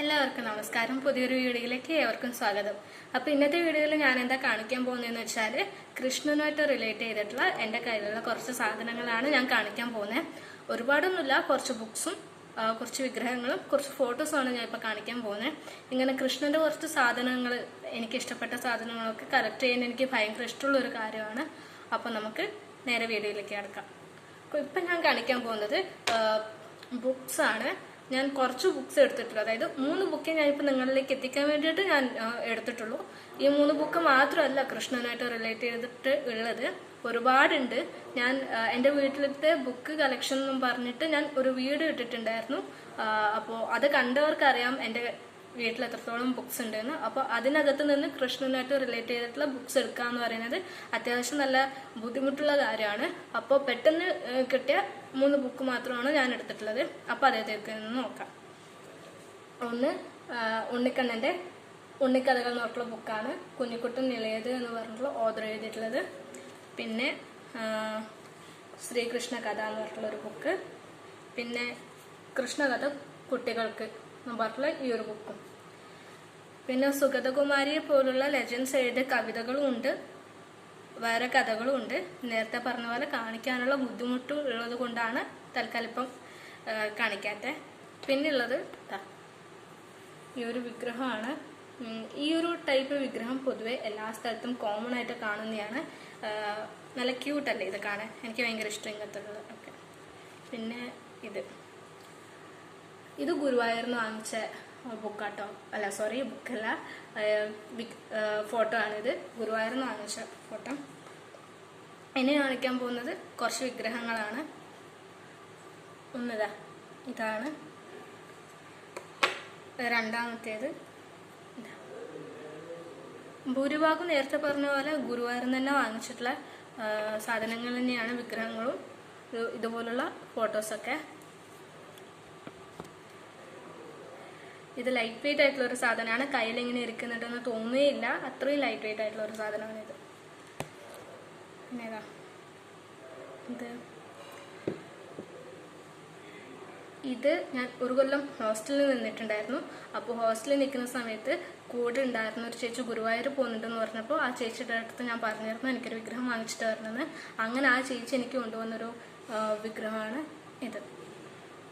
എല്ലാവർക്കും നമസ്കാരം. പുതിയൊരു വീഡിയോയിലേക്ക് ഏവർക്കും സ്വാഗതം. അപ്പൊ ഇന്നത്തെ വീഡിയോയിൽ ഞാൻ എന്താ കാണിക്കാൻ പോകുന്നതെന്ന് വെച്ചാൽ കൃഷ്ണനുമായിട്ട് റിലേറ്റ് ചെയ്തിട്ടുള്ള എന്റെ കയ്യിലുള്ള കുറച്ച് സാധനങ്ങളാണ് ഞാൻ കാണിക്കാൻ പോകുന്നത് ഒരുപാടൊന്നുമില്ല കുറച്ച് ബുക്സും കുറച്ച് വിഗ്രഹങ്ങളും കുറച്ച് ഫോട്ടോസുമാണ് ഞാൻ ഇപ്പോൾ കാണിക്കാൻ പോകുന്നത് ഇങ്ങനെ കൃഷ്ണന്റെ കുറച്ച് സാധനങ്ങൾ എനിക്ക് ഇഷ്ടപ്പെട്ട സാധനങ്ങളൊക്കെ കളക്ട് ചെയ്യാൻ എനിക്ക് ഭയങ്കര ഇഷ്ടമുള്ള ഒരു കാര്യമാണ്. അപ്പോൾ നമുക്ക് നേരെ വീഡിയോയിലേക്ക് കിടക്കാം. അപ്പോൾ ഇപ്പം ഞാൻ കാണിക്കാൻ പോകുന്നത് ബുക്സ് ആണ്. ഞാൻ കുറച്ച് ബുക്സ് എടുത്തിട്ടുള്ളൂ. അതായത് മൂന്ന് ബുക്ക് ഇപ്പം നിങ്ങളിലേക്ക് എത്തിക്കാൻ വേണ്ടിയിട്ട് ഞാൻ എടുത്തിട്ടുള്ളൂ. ഈ മൂന്ന് ബുക്ക് മാത്രമല്ല കൃഷ്ണനായിട്ട് റിലേറ്റ് ചെയ്തിട്ട് ഉള്ളത്. ഒരുപാടുണ്ട്. ഞാൻ എന്റെ വീട്ടിലത്തെ ബുക്ക് കളക്ഷൻ എന്നും പറഞ്ഞിട്ട് ഞാൻ ഒരു വീഡിയോ ഇട്ടിട്ടുണ്ടായിരുന്നു. അപ്പോൾ അത് കണ്ടവർക്കറിയാം. എന്റെ വീട്ടിൽ എത്രത്തോളം ബുക്സ് ഉണ്ടെന്ന്. അപ്പോൾ അതിനകത്ത് നിന്ന് കൃഷ്ണനായിട്ട് റിലേറ്റ് ചെയ്തിട്ടുള്ള ബുക്സ് എടുക്കുക എന്ന് പറയുന്നത് അത്യാവശ്യം നല്ല ബുദ്ധിമുട്ടുള്ള കാര്യമാണ്. അപ്പോൾ പെട്ടെന്ന് കിട്ടിയ മൂന്ന് ബുക്ക് മാത്രമാണ് ഞാൻ എടുത്തിട്ടുള്ളത്. അപ്പോൾ അദ്ദേഹത്തേക്ക് നിന്ന് നോക്കാം. ഒന്ന് ഉണ്ണിക്കണ്ണന്റെ ഉണ്ണിക്കഥകൾ എന്ന് പറഞ്ഞിട്ടുള്ള ബുക്കാണ് കുഞ്ഞിക്കുട്ടൻ നിളയത് എന്ന് പറഞ്ഞിട്ടുള്ള ഓർഡർ എഴുതിയിട്ടുള്ളത്. പിന്നെ ശ്രീകൃഷ്ണ കഥ എന്ന് പറഞ്ഞിട്ടുള്ള ഒരു ബുക്ക് പിന്നെ കൃഷ്ണകഥ കുട്ടികൾക്ക് എന്ന് പറഞ്ഞിട്ടുള്ള ഈ ഒരു ബുക്കും പിന്നെ സുഗതകുമാരിയെ പോലുള്ള ലെജൻസ് എഴുതിയ കവിതകളും ഉണ്ട്. വേറെ കഥകളും ഉണ്ട്. നേരത്തെ പറഞ്ഞ പോലെ കാണിക്കാനുള്ള ബുദ്ധിമുട്ട് ഉള്ളത് കൊണ്ടാണ് തൽക്കാലം ഇപ്പം കാണിക്കാത്തെ. പിന്നുള്ളത് ഈ ഒരു വിഗ്രഹമാണ്. ഈ ഒരു ടൈപ്പ് വിഗ്രഹം പൊതുവെ എല്ലാ സ്ഥലത്തും കോമൺ ആയിട്ട് കാണുന്നതാണ്. നല്ല ക്യൂട്ടല്ലേ ഇത് കാണാൻ? എനിക്ക് ഭയങ്കര ഇഷ്ടം ഇങ്ങനത്തെ ഒക്കെ പിന്നെ ഇത്. ഇത് ഗുരുവായൂർന്ന് വാങ്ങിച്ച ബുക്കാട്ടോ. അല്ല സോറി ബുക്കല്ല. ഫോട്ടോ ആണിത്. ഗുരുവായൂർന്ന് വാങ്ങിച്ച ഫോട്ടോ. ഇനി കാണിക്കാൻ പോകുന്നത് കുറച്ച് വിഗ്രഹങ്ങളാണ്. ഒന്നിതാ ഇതാണ്. രണ്ടാമത്തേത്. ഭൂരിഭാഗം നേരത്തെ പറഞ്ഞ പോലെ ഗുരുവായൂരിൽ തന്നെ വാങ്ങിച്ചിട്ടുള്ള സാധനങ്ങൾ തന്നെയാണ് വിഗ്രഹങ്ങളും. ഇത് ഇതുപോലുള്ള ഫോട്ടോസൊക്കെ. ഇത് ലൈറ്റ് വെയിറ്റ് ആയിട്ടുള്ള ഒരു സാധനമാണ്. കയ്യിൽ ഇങ്ങനെ ഇരിക്കുന്നുണ്ടെന്ന് തോന്നുകയില്ല. അത്രയും ലൈറ്റ് വെയിറ്റ് ആയിട്ടുള്ള ഒരു സാധനമാണ് ഇത്. പിന്നെ ഇത്. ഇത്. ഞാൻ ഒരു കൊല്ലം ഹോസ്റ്റലിൽ നിന്നിട്ടുണ്ടായിരുന്നു. അപ്പോൾ ഹോസ്റ്റലിൽ നിൽക്കുന്ന സമയത്ത് കൂടെ ഉണ്ടായിരുന്ന ഒരു ചേച്ചി ഗുരുവായൂർ പോകുന്നുണ്ടെന്ന് പറഞ്ഞപ്പോൾ ആ ചേച്ചിയുടെ അടുത്ത് ഞാൻ പറഞ്ഞിരുന്നു എനിക്കൊരു വിഗ്രഹം വാങ്ങിച്ചിട്ട് വരണമെന്ന്. അങ്ങനെ ആ ചേച്ചി എനിക്ക് കൊണ്ടുവന്നൊരു വിഗ്രഹമാണ് ഇത്.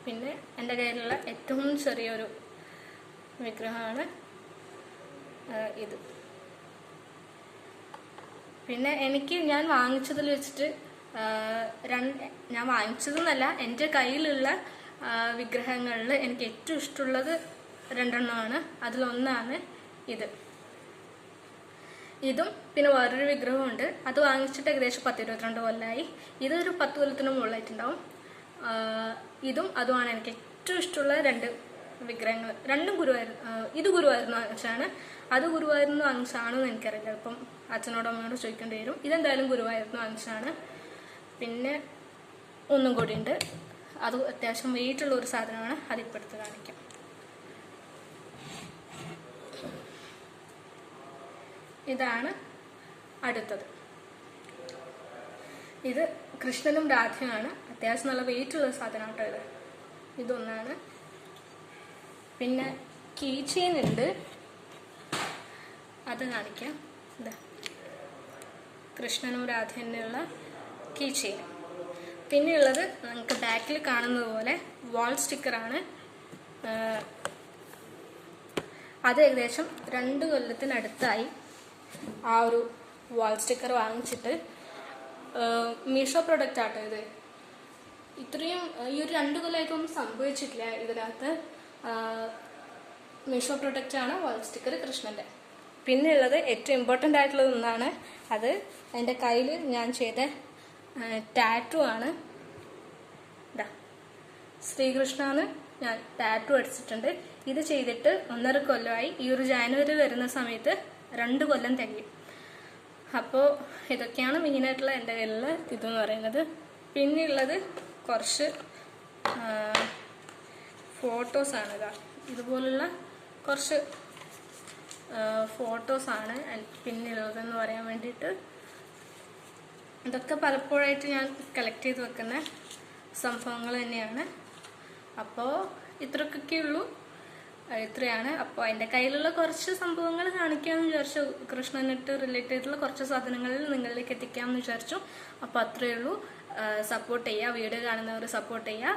പിന്നെ എന്റെ കയ്യിലുള്ള ഏറ്റവും ചെറിയൊരു വിഗ്രഹമാണ് ഇത്. പിന്നെ എനിക്ക് ഞാൻ വാങ്ങിച്ചതിൽ വെച്ചിട്ട് രണ്ട് ഞാൻ വാങ്ങിച്ചതെന്നല്ല എന്റെ കയ്യിലുള്ള വിഗ്രഹങ്ങളിൽ എനിക്ക് ഏറ്റവും ഇഷ്ടമുള്ളത് രണ്ടെണ്ണമാണ്. അതിലൊന്നാണ് ഇത്. ഇതും പിന്നെ വേറൊരു വിഗ്രഹമുണ്ട്. അത് വാങ്ങിച്ചിട്ട് ഏകദേശം പത്ത് ഇരുപത്തിരണ്ട് കൊല്ലമായി ഇതൊരു പത്ത് കൊല്ലത്തിന് മുകളിലായിട്ടുണ്ടാവും. ഇതും അതുമാണ് എനിക്ക് ഏറ്റവും ഇഷ്ടമുള്ള രണ്ട് വിഗ്രഹങ്ങൾ രണ്ടും ഗുരുവായിരുന്നു ഇത് ഗുരുവായിരുന്നു അംശമാണ് അത് ഗുരുവായിരുന്നു എന്ന് എനിക്കറിയില്ല. ഇപ്പം അച്ഛനോടും അമ്മയോട് ചോദിക്കേണ്ടി വരും. ഇതെന്തായാലും ഗുരുവായിരുന്നു അംശമാണ് പിന്നെ ഒന്നും കൂടി ഉണ്ട്. അത് അത്യാവശ്യം വെയിറ്റുള്ള ഒരു സാധനമാണ്. അതിപ്പെടുത്ത് കാണിക്കാം. ഇതാണ് അടുത്തത്. ഇത് കൃഷ്ണനും രാധയുമാണ്. അത്യാവശ്യം നല്ല വെയിറ്റുള്ള സാധനമാണ് ഇതൊന്നാണ്. പിന്നെ കീ ചെയിൻ ഉണ്ട് അത് കാണിക്കാം. ഇതാ കൃഷ്ണനും രാധേനുള്ള കീ ചെയിൻ പിന്നെയുള്ളത് നമുക്ക് ബാക്കിൽ കാണുന്നത് പോലെ വാൾ സ്റ്റിക്കറാണ് അത് ഏകദേശം രണ്ട് കൊല്ലത്തിനടുത്തായി ആ ഒരു വാൾ സ്റ്റിക്കർ വാങ്ങിച്ചിട്ട് മീഷോ പ്രൊഡക്റ്റ് ആട്ടോ ഇത്. ഇത്രയും ഈ ഒരു രണ്ട് കൊല്ലമായിട്ടൊന്നും സംഭവിച്ചിട്ടില്ല ഇതിനകത്ത്. മീഷോ ആണ് വാൾ സ്റ്റിക്കർ കൃഷ്ണന്റെ പിന്നെയുള്ളത് ഏറ്റവും ഇമ്പോർട്ടന്റ് ആയിട്ടുള്ളത് ഒന്നാണ് അത് എന്റെ കയ്യിൽ ഞാൻ ചെയ്ത ടാറ്റു ആണ്. ഇതാ ശ്രീകൃഷ്ണന് ഞാൻ ടാറ്റു അടിച്ചിട്ടുണ്ട്. ഇത് ചെയ്തിട്ട് ഒന്നര കൊല്ലമായി. ഈ ഒരു ജാനുവരി വരുന്ന സമയത്ത് രണ്ട് കൊല്ലം തികയും. അപ്പോൾ ഇതൊക്കെയാണ് മെയിനായിട്ടുള്ള എന്റെ കയ്യിലുള്ള ഇതെന്ന് പറയുന്നത്. പിന്നെയുള്ളത് കുറച്ച് ഫോട്ടോസാണ് ഇതാ ഇതുപോലുള്ള കുറച്ച് ഫോട്ടോസാണ് പിന്നിലുള്ളതെന്ന് പറയാൻ വേണ്ടിയിട്ട് ഇതൊക്കെ പലപ്പോഴായിട്ട് ഞാൻ കളക്ട് ചെയ്ത് വെക്കുന്ന സംഭവങ്ങൾ തന്നെയാണ്. അപ്പോൾ ഇത്രക്കൊക്കെ ഉള്ളൂ. ഇത്രയാണ്. അപ്പോൾ എന്റെ കയ്യിലുള്ള കുറച്ച് സംഭവങ്ങൾ കാണിക്കാമെന്ന് വിചാരിച്ചു. കൃഷ്ണനായിട്ട് റിലേറ്റ് ചെയ്തിട്ടുള്ള കുറച്ച് സാധനങ്ങൾ നിങ്ങളിലേക്ക് എത്തിക്കാമെന്ന് വിചാരിച്ചു. അപ്പോൾ അത്രയേ ഉള്ളൂ. സപ്പോർട്ട് ചെയ്യുക വീഡിയോ കാണുന്നവർ സപ്പോർട്ട് ചെയ്യുക